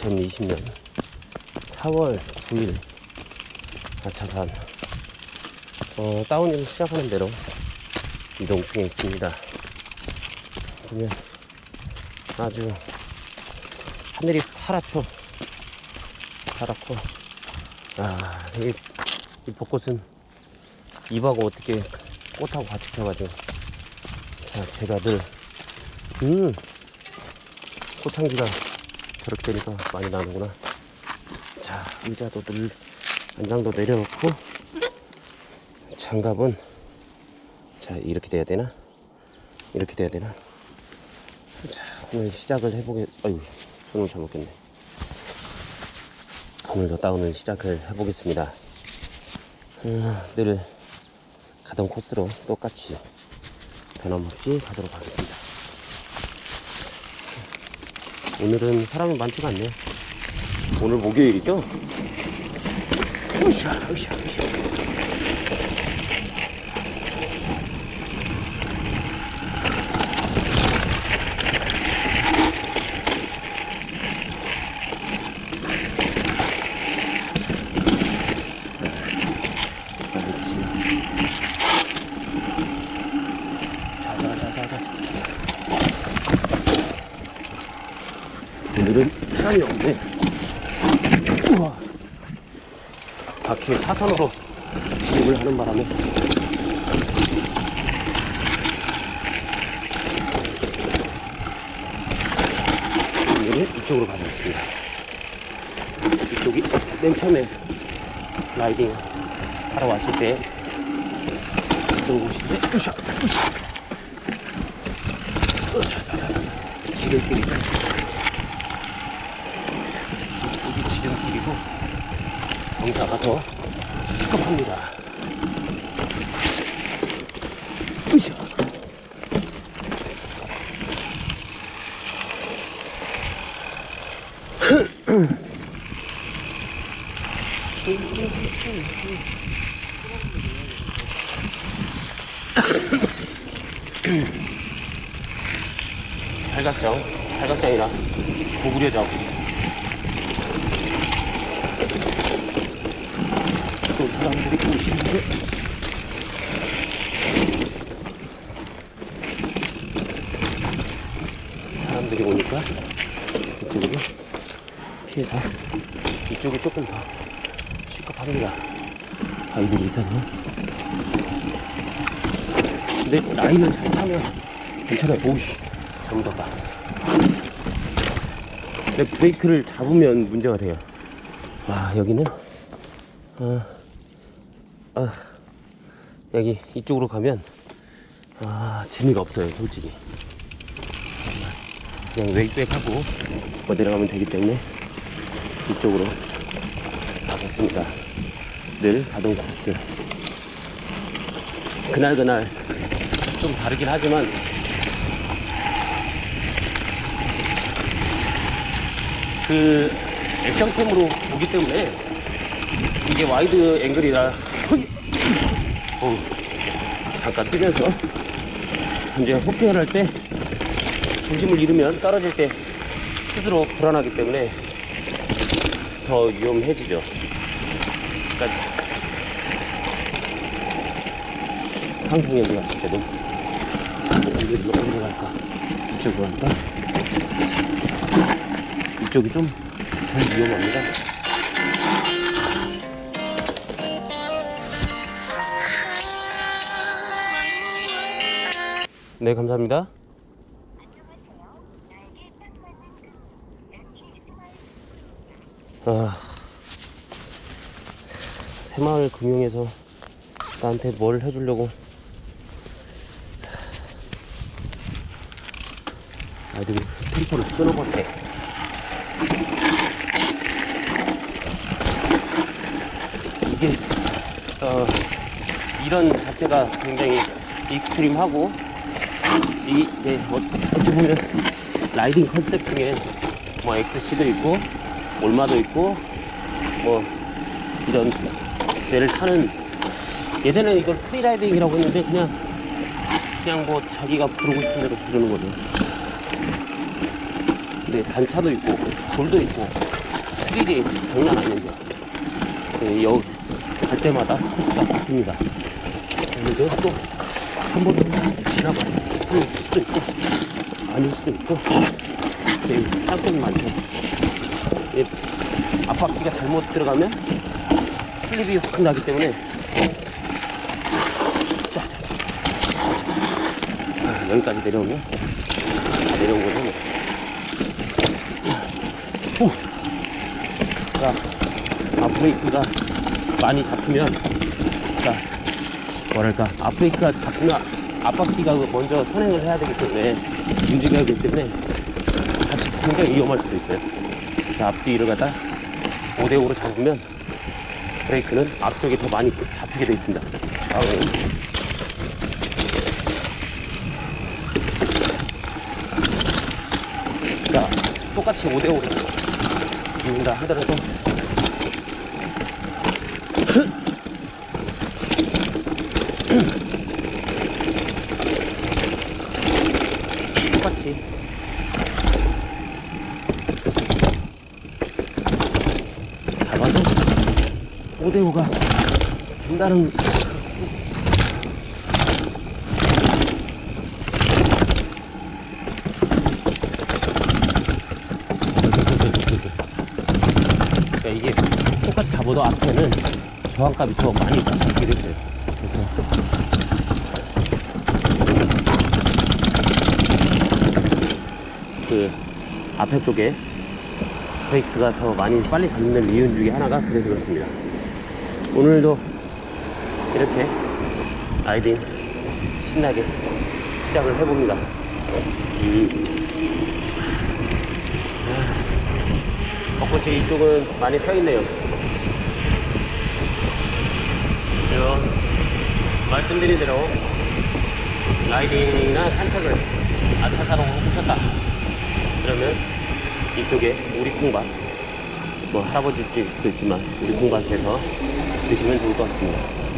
2020년 4월 9일 아차산 어, 다운힐 시작하는 대로 이동 중에 있습니다. 보면 아주 하늘이 파랗죠. 파랗고 아, 이, 이 벚꽃은 잎하고 어떻게 꽃하고 같이 펴가지고 자, 제가 늘 음, 꽃향기가 저렇게 되니까 많이 나는구나. 자, 의자도 늘, 안장도 내려놓고, 장갑은, 자, 이렇게 돼야 되나? 이렇게 돼야 되나? 자, 오늘 시작을 해보겠, 아유, 손을 잘못겠네. 오늘도 다운을 시작을 해보겠습니다. 음, 늘 가던 코스로 똑같이 변함없이 가도록 하겠습니다. 오늘은 사람이 많지가 않네요. 오늘 목요일이죠? 으쌰, 으쌰, 으쌰. 자, 자, 자, 자, 자. 오늘은 사람이 없네. 우와. 바퀴 사선으로 진입을 하는 바람에 오늘은 이쪽으로 가보겠습니다. 이쪽이 맨 처음에 라이딩 하러 왔을 때 이쪽 곳인데 으쌰 으쌰 지름길이죠. 여기 지름길이고 경사가 더 시급합니다. 으쌰. 팔각정, 팔각정이라 고구려정. 사람들이 오시는데 사람들이 오니까 이쪽으로 피해서 이쪽이 조금 더 시급합니다. 아이들이 있어서. 근데 라인을 잘 타면 괜찮아요. 오우씨, 잘못했다. 근데 브레이크를 잡으면 문제가 돼요. 와, 여기는, 어, 아, 여기 이쪽으로 가면, 아, 재미가 없어요, 솔직히. 그냥 웨이백하고 뭐 내려가면 되기 때문에 이쪽으로 가겠습니다. 늘 가던 코스. 그날 그날 좀 다르긴 하지만 그 액션캠으로 보기 때문에 이게 와이드 앵글이라 어우, 잠깐 뜨면서 이제 호핑을 할 때 중심을 잃으면 떨어질 때 스스로 불안하기 때문에 더 위험해지죠. 그러니까 항상 여기 갔을 때도 어디로 어디로 갈까? 이쪽으로 갈까? 이쪽이 좀덜 위험합니다. 네, 감사합니다. 아, 새마을 금융에서 나한테 뭘 해주려고 아이들이 템포를 끊어버리네. 이게 어, 이런 자체가 굉장히 익스트림하고 이 네, 어, 어찌 보면 라이딩 컨셉 중에 뭐 XC도 있고 올마도 있고 뭐 이런 배를 타는 예전에 이걸 프리라이딩이라고 했는데 그냥 그냥 뭐 자기가 부르고 싶은 대로 부르는 거죠. 근데 단차도 있고 돌도 있고 스릴이 장난 아닌데 네, 여기 갈 때마다 코스가 바뀝니다. 그래서 또 한 번도 지나가요. 있을 수도 있고 아닐 수도 있고 땅콩이 많죠. 이 앞바퀴가 잘못 들어가면 슬립이 확 나기 때문에 자, 아, 여기까지 내려오면 다 내려온 거죠. 뭐. 후. 자, 앞브레이크가 많이 잡히면 자, 뭐랄까 앞브레이크가 잡히면 앞바퀴가 먼저 선행을 해야 되기 때문에 움직여야 되기 때문에 굉장히 위험할 수도 있어요. 자, 앞뒤를 갖다 5대5로 잡으면 브레이크는 앞쪽에 더 많이 잡히게 되어 있습니다. 좌우는. 자, 똑같이 5대5로 잡는다 하더라도 똑같이 잡아서 5대5가 된다는 그러니까 이게 똑같이 잡아도 앞에는 저항값이 더 많이 잡히게 됐어요. 그래서 그 앞에 쪽에 브레이크가 더 많이 빨리 잡는 이유 중에 하나가 그래서 그렇습니다. 오늘도 이렇게 라이딩 신나게 시작을 해봅니다. 음. 아, 벚꽃이 이쪽은 많이 펴있네요. 말씀드린 대로 라이딩이나 산책을 아차사로 오셨다. 그러면 이쪽에 우리 콩밭, 뭐 할아버지 집도 있지만 우리 콩밭에서 드시면 좋을 것 같습니다.